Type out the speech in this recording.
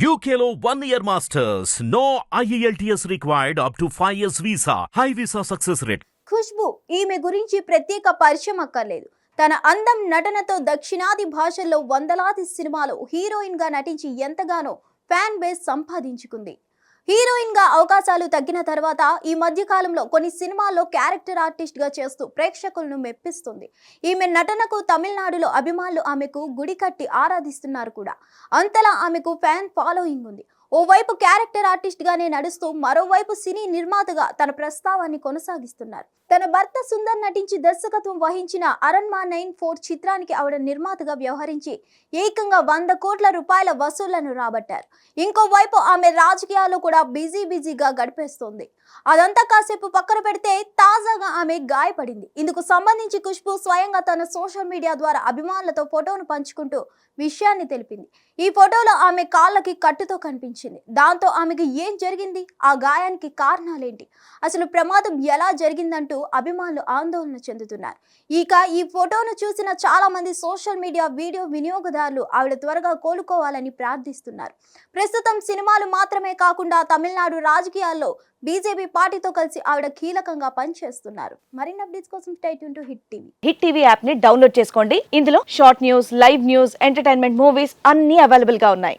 యూకేలో one year masters no E IELTS required up to 5 years visa. High visa success rate. Khushbu ఈమె గురించి ప్రత్యేక పరిచయం అక్కర్లేదు తన అందం నటనతో దక్షిణాది భాషల్లో వందలాది సినిమాలు హీరోయిన్గా నటించి ఎంతగానో ఫ్యాన్ బేస్ సంపాదించుకుంది హీరోయిన్గా అవకాశాలు తగ్గిన తర్వాత ఈ మధ్య కాలంలో కొన్ని సినిమాల్లో క్యారెక్టర్ ఆర్టిస్ట్గా చేస్తూ ప్రేక్షకులను మెప్పిస్తుంది. ఈమె నటనకు తమిళనాడులో అభిమానులు ఆమెకు గుడి కట్టి ఆరాధిస్తున్నారు కూడా. అంతలా ఆమెకు ఫ్యాన్ ఫాలోయింగ్ ఉంది. ఓవైపు క్యారెక్టర్ ఆర్టిస్ట్ గానే నడుస్తూ మరోవైపు సినీ నిర్మాతగా తన ప్రస్తావాన్ని కొనసాగిస్తున్నారు. తన భర్త సుందర్ నటించి దర్శకత్వం వహించిన అరణ్మా నైన్ ఫోర్ చిత్రానికి ఆవిడ నిర్మాతగా వ్యవహరించి ఏకంగా వంద కోట్ల రూపాయల వసూళ్ళను రాబట్టారు. ఇంకోవైపు ఆమె రాజకీయాల్లో కూడా బిజీ బిజీగా గడిపేస్తోంది. అదంతా కాసేపు పక్కన పెడితే తాజాగా ఆమె గాయపడింది. ఇందుకు సంబంధించి ఖుష్బు స్వయంగా తన సోషల్ మీడియా ద్వారా అభిమానులతో ఫోటోను పంచుకుంటూ విషయాన్ని తెలిపింది. ఈ ఫోటోలో ఆమె కాళ్ళకి కట్టుతో కనిపించింది. దాంతో ఆమెకు ఏం జరిగింది? ఆ గాయానికి కారణాలేంటి? అసలు ప్రమాదం ఎలా జరిగిందంటూ అభిమానులు ఆందోళన చెందుతున్నారు. ఇక ఈ ఫోటోను చూసిన చాలా మంది సోషల్ మీడియా వీడియో వినియోగదారులు ఆవిడ త్వరగా కోలుకోవాలని ప్రార్థిస్తున్నారు. ప్రస్తుతం సినిమాలు మాత్రమే కాకుండా తమిళనాడు రాజకీయాల్లో బీజేపీ పార్టీతో కలిసి ఆవిడ కీలకంగా పనిచేస్తున్నారు. మరిన్ని అప్డేట్స్ కోసం straight to Hit TV Hit TV యాప్ని డౌన్లోడ్ చేసుకోండి. ఇందులో short news live news entertainment movies అన్ని అవైలబుల్గా ఉన్నాయి.